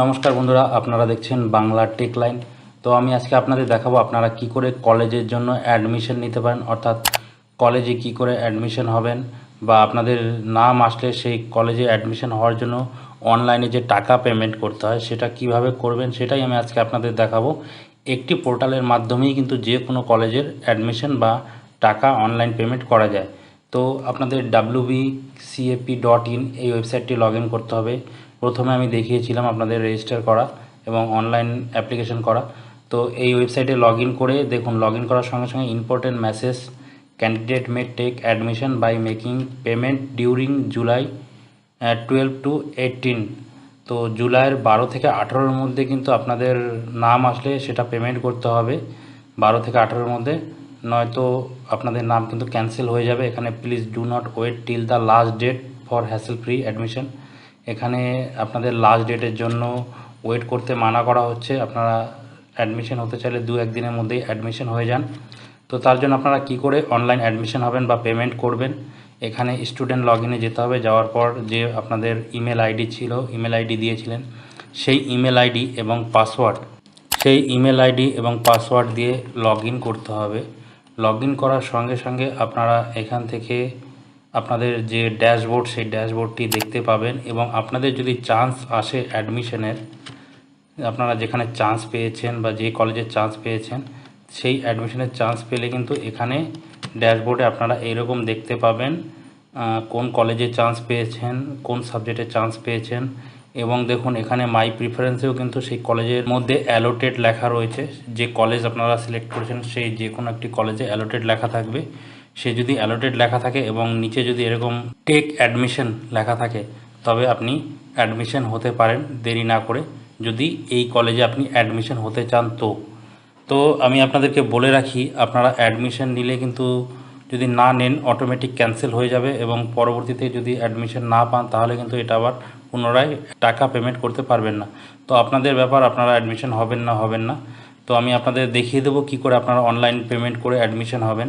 নমস্কার বন্ধুরা, আপনারা দেখছেন বাংলা টেক লাইন তো আমি আজকে আপনাদের দেখাবো আপনারা কি করে কলেজের জন্য অ্যাডমিশন নিতে পারেন, অর্থাৎ কলেজে কি করে অ্যাডমিশন হবেন, বা আপনাদের নাম আসলে সেই কলেজে অ্যাডমিশন হওয়ার জন্য অনলাইনে যে টাকা পেমেন্ট করতে হয়, সেটা কীভাবে করবেন, সেটাই আমি আজকে আপনাদের দেখাবো। একটি পোর্টালের মাধ্যমেই কিন্তু যে কোনো কলেজের অ্যাডমিশন বা টাকা অনলাইন পেমেন্ট করা যায়। তো আপনাদের ডাব্লিউ সিএপি ডট ইন এই ওয়েবসাইটটি লগ করতে হবে। প্রথমে আমি দেখিয়েছিলাম আপনাদের রেজিস্টার করা এবং অনলাইন অ্যাপ্লিকেশন করা। তো এই ওয়েবসাইটে লগ করে দেখুন লগ করার সঙ্গে সঙ্গে important message candidate may take admission by making payment during July twelve to eighteen তো জুলাইয়ের বারো থেকে আঠেরোর মধ্যে কিন্তু আপনাদের নাম আসলে সেটা পেমেন্ট করতে হবে। বারো থেকে আঠেরোর মধ্যে। নয়তো আপনাদের নাম কিন্তু ক্যান্সেল হয়ে যাবে। এখানে please do not wait till the last date for hassle free admission এখানে আপনাদের লাস্ট ডেটের জন্য ওয়েট করতে মানা করা হচ্ছে। আপনারা অ্যাডমিশন হতে চাইলে দু একদিনের মধ্যেই অ্যাডমিশন হয়ে যান। তো তার জন্য আপনারা কি করে অনলাইন অ্যাডমিশন হবেন বা পেমেন্ট করবেন? এখানে স্টুডেন্ট লগ ইনে যেতে হবে। যাওয়ার পর যে আপনাদের ইমেল আইডি ছিল ইমেল আইডি দিয়েছিলেন, সেই ইমেল আইডি এবং পাসওয়ার্ড সেই ইমেল আইডি এবং পাসওয়ার্ড দিয়ে লগ করতে হবে। লগ ইন করার সঙ্গে সঙ্গে আপনারা এখান থেকে আপনাদের যে ড্যাশবোর্ড, সেই ড্যাশবোর্ডটি দেখতে পাবেন এবং আপনাদের যদি চান্স আসে অ্যাডমিশনের আপনারা যেখানে চান্স পেয়েছেন বা যে কলেজে চান্স পেয়েছেন, সেই অ্যাডমিশনের চান্স পেলে কিন্তু এখানে ড্যাশবোর্ডে আপনারা এইরকম দেখতে পাবেন কোন কলেজে চান্স পেয়েছেন, কোন সাবজেক্টে চান্স পেয়েছেন এবং দেখুন, এখানে মাই প্রিফারেন্সেও কিন্তু সেই কলেজের মধ্যে অ্যালোটেড লেখা রয়েছে। যে কলেজ আপনারা সিলেক্ট করেছেন সেই যে কোনো একটি কলেজে অ্যালোটেড লেখা থাকবে। সে যদি অ্যালোটেড লেখা থাকে এবং নিচে যদি এরকম টেক অ্যাডমিশন লেখা থাকে, তবে আপনি অ্যাডমিশন হতে পারেন দেরি না করে। যদি এই কলেজে আপনি অ্যাডমিশন হতে চান তো। তো আমি আপনাদেরকে বলে রাখি, আপনারা অ্যাডমিশন নিলে কিন্তু যদি না নেন অটোমেটিক ক্যান্সেল হয়ে যাবে এবং পরবর্তীতে যদি অ্যাডমিশন না পান, তাহলে কিন্তু এটা আবার পুনরায় টাকা পেমেন্ট করতে পারবেন না। তো আপনাদের ব্যাপার, আপনারা অ্যাডমিশন হবেন না হবেন না। তো আমি আপনাদের দেখিয়ে দেবো কী করে আপনারা অনলাইন পেমেন্ট করে অ্যাডমিশন হবেন।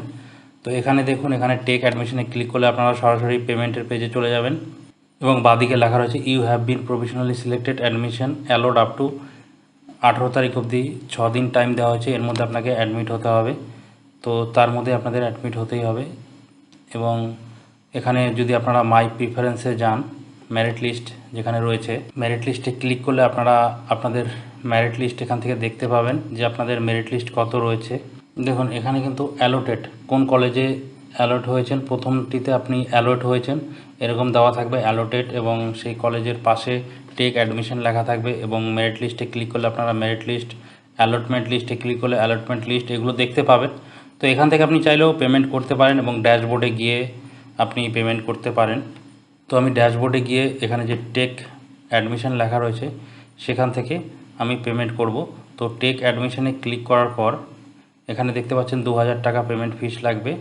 তো এখানে দেখুন, এখানে টেক অ্যাডমিশনে ক্লিক করলে আপনারা সরাসরি পেমেন্টের পেজে চলে যাবেন এবং বাদিকে লেখা রয়েছে you have been provisionally selected admission allowed up to আঠেরো তারিখ অবধি ছ দিন টাইম দেওয়া হয়েছে। এর মধ্যে আপনাকে অ্যাডমিট হতে হবে। তো তার মধ্যে আপনাদের অ্যাডমিট হতেই হবে এবং এখানে যদি আপনারা মাই প্রিফারেন্সে যান মেরিট লিস্ট যেখানে রয়েছে মেরিট লিস্টে ক্লিক করলে আপনারা আপনাদের মেরিট লিস্ট এখান থেকে দেখতে পাবেন যে আপনাদের মেরিট লিস্ট কত রয়েছে। দেখুন, এখানে কিন্তু অ্যালোটেড কোন কলেজে অ্যালট হয়েছেন, প্রথমটিতে আপনি অ্যালট হয়েছেন, এরকম দেওয়া থাকবে অ্যালোটেড এবং সেই কলেজের পাশে টেক অ্যাডমিশন লেখা থাকবে এবং মেরিট লিস্টে ক্লিক করলে আপনারা মেরিট লিস্ট অ্যালটমেন্ট লিস্টে ক্লিক করলে অ্যালটমেন্ট লিস্ট এগুলো দেখতে পাবেন। তো এখান থেকে আপনি চাইলেও পেমেন্ট করতে পারেন এবং ড্যাশবোর্ডে গিয়ে আপনি পেমেন্ট করতে পারেন। তো আমি ড্যাশবোর্ডে গিয়ে এখানে যে টেক অ্যাডমিশন লেখা রয়েছে, সেখান থেকে আমি পেমেন্ট করব। তো টেক অ্যাডমিশনে ক্লিক করার পর, এখানে দেখতে পাচ্ছেন দু হাজার টাকা পেমেন্ট ফিস লাগবে।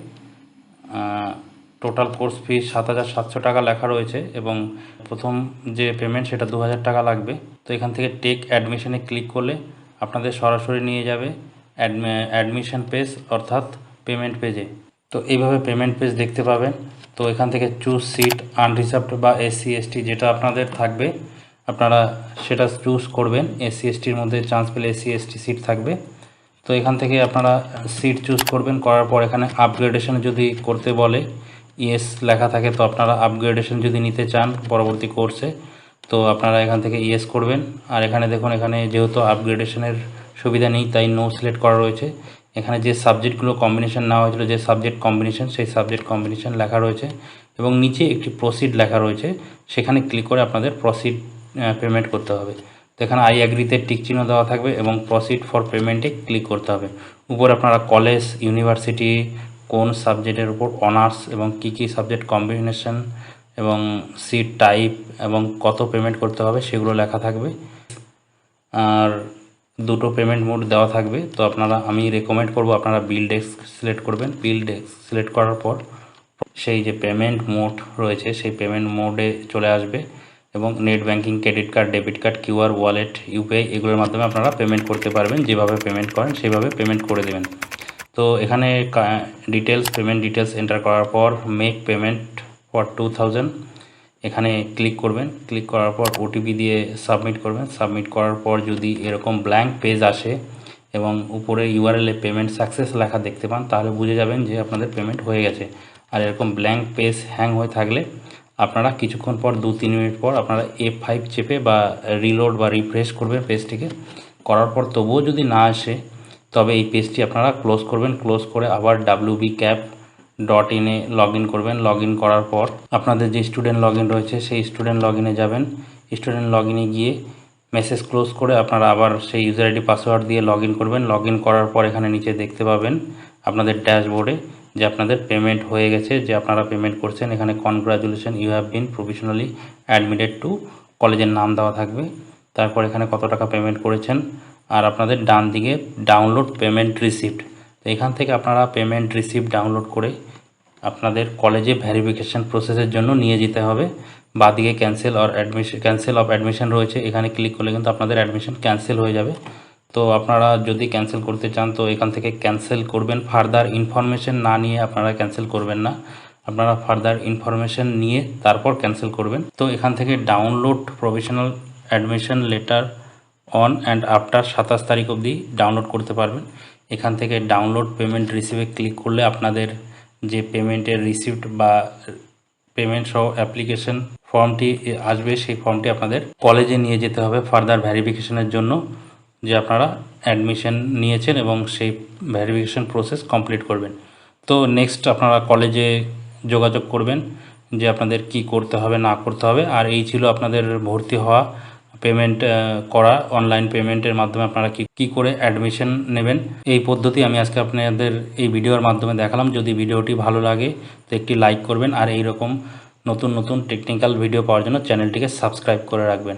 টোটাল কোর্স ফি সাত হাজার সাতশো টাকা লেখা রয়েছে এবং প্রথম যে পেমেন্ট সেটা দু হাজার টাকা লাগবে। তো এখান থেকে টেক অ্যাডমিশনে ক্লিক করলে আপনাদের সরাসরি নিয়ে যাবে। অ্যাডমিশন পেজ অর্থাৎ পেমেন্ট পেজে তো এইভাবে পেমেন্ট পেজ দেখতে পাবেন। তো এখান থেকে চুজ সিট আনরিজার্ভড বা এসসি এসটি যেটা আপনাদের থাকবে, আপনারা সেটা চুজ করবেন। এসসি এসটির মধ্যে চান্স পেলে এসসি এসটি সিট থাকবে। তো এখান থেকে আপনারা সিট চুজ করবেন, করার পর এখানে আপগ্রেডেশন যদি করতে বলে ইয়েস লেখা থাকে, তো আপনারা আপগ্রেডেশন যদি নিতে চান পরবর্তী কোর্সে তো আপনারা এখান থেকে ইয়েস করবেন। আর এখানে দেখুন, এখানে যেহেতু আপগ্রেডেশনের সুবিধা নেই, তাই নো সিলেক্ট করা রয়েছে। এখানে যে সাবজেক্টগুলো কম্বিনেশন নেওয়া হয়েছিল, যে সাবজেক্ট কম্বিনেশন সেই সাবজেক্ট কম্বিনেশন লেখা রয়েছে এবং নিচে একটি প্রসিড লেখা রয়েছে। সেখানে ক্লিক করে আপনাদের প্রসিড পেমেন্ট করতে হবে। তো এখানে আই অ্যাগ্রিতে চিহ্ন দেওয়া থাকবে এবং প্রসিড ফর পেমেন্টে ক্লিক করতে হবে। উপরে আপনারা কলেজ ইউনিভার্সিটি কোন সাবজেক্টের উপর অনার্স এবং কি কি সাবজেক্ট কম্বিনেশন এবং সিট টাইপ এবং কত পেমেন্ট করতে হবে, সেগুলো লেখা থাকবে। আর দুটো পেমেন্ট মোড দেওয়া থাকবে। তো আপনারা, আমি রেকমেন্ড করব আপনারা বিল ডেস্ক সিলেক্ট করবেন। বিল ডেস্ক সিলেক্ট করার পর সেই যে পেমেন্ট মোড রয়েছে, সেই পেমেন্ট মোডে চলে আসবে এবং net banking credit card debit card QR wallet UPI এগুলোর মাধ্যমে আপনারা পেমেন্ট করতে পারবেন। যেভাবে পেমেন্ট করেন, সেভাবে পেমেন্ট করে দেবেন। তো এখানে ডিটেলস পেমেন্ট ডিটেলস এন্টার করার পর make payment for two thousand এখানে ক্লিক করবেন। ক্লিক করার পর ওটিপি দিয়ে সাবমিট করবেন। সাবমিট করার পর যদি এরকম ব্ল্যাঙ্ক পেজ আসে এবং উপরে ইউআরএলে পেমেন্ট সাকসেস লেখা দেখতে পান, তাহলে বুঝে যাবেন যে আপনাদের পেমেন্ট হয়ে গেছে। আর এরকম ব্ল্যাঙ্ক পেজ হ্যাং হয়ে থাকলে আপনারা কিছুক্ষণ পর, দু তিন মিনিট পর আপনারা এফ ফাইভ চেপে বা রিলোড বা রিফ্রেশ করবেন পেজটিকে করার পর তবুও যদি না আসে, তবে এই পেজটি আপনারা ক্লোজ করবেন। ক্লোজ করে আবার ডাব্লিউ বি ক্যাপ ডট ইনে লগ ইন করবেন। লগ ইন করার পর আপনাদের যে স্টুডেন্ট লগ ইন রয়েছে, সেই স্টুডেন্ট লগ ইনে যাবেন। স্টুডেন্ট লগ ইনে গিয়ে মেসেজ ক্লোজ করে আপনারা আবার সেই ইউজার আইডি পাসওয়ার্ড দিয়ে লগ ইন করবেন। লগ ইন করার পর এখানে নিচে দেখতে পাবেন আপনাদের ড্যাশবোর্ডে যে আপনাদের পেমেন্ট হয়ে গেছে, যে আপনারা পেমেন্ট করছেন। এখানে congratulation you have been provisionally admitted to কলেজের নাম দেওয়া থাকবে। তারপর এখানে কত টাকা পেমেন্ট করেছেন। আর আপনাদের ডান দিকে ডাউনলোড পেমেন্ট রিসিপ্ট তো এখান থেকে আপনারা পেমেন্ট রিসিপ্ট ডাউনলোড করে আপনাদের কলেজে ভেরিফিকেশন প্রসেসের জন্য নিয়ে যেতে হবে। বাদিকে cancel or admission cancel of admission রয়েছে, এখানে ক্লিক করলে কিন্তু আপনাদের অ্যাডমিশন ক্যান্সেল হয়ে যাবে। তো আপনারা যদি ক্যান্সেল করতে চান, তো এখান থেকে ক্যান্সেল করবেন। ফার্দার ইনফরমেশন না নিয়ে আপনারা ক্যান্সেল করবেন না। আপনারা ফার্দার ইনফরমেশন নিয়ে তারপর ক্যান্সেল করবেন। তো এখান থেকে download provisional admission letter on and after সাতাশ তারিখ অবধি ডাউনলোড করতে পারবেন। এখান থেকে ডাউনলোড পেমেন্ট রিসিভে ক্লিক করলে আপনাদের যে পেমেন্টের রিসিপ্ট বা পেমেন্ট সহ অ্যাপ্লিকেশন ফর্মটি আসবে, সেই ফর্মটি আপনাদের কলেজে নিয়ে যেতে হবে ফার্দার ভ্যারিফিকেশনের জন্য যে আপনারা অ্যাডমিশন নিয়েছেন এবং সেই ভ্যারিফিকেশন প্রসেস কমপ্লিট করবেন। তো নেক্সট আপনারা কলেজে যোগাযোগ করবেন যে আপনাদের কি করতে হবে, না করতে হবে। আর এই ছিল আপনাদের ভর্তি হওয়া পেমেন্ট করা অনলাইন পেমেন্টের মাধ্যমে আপনারা কি, কী করে অ্যাডমিশন নেবেন? এই পদ্ধতি আমি আজকে আপনাদের এই ভিডিওর মাধ্যমে দেখালাম। যদি ভিডিওটি ভালো লাগে, তো একটি লাইক করবেন। আর এই রকম নতুন নতুন টেকনিক্যাল ভিডিও পাওয়ার জন্য চ্যানেলটিকে সাবস্ক্রাইব করে রাখবেন।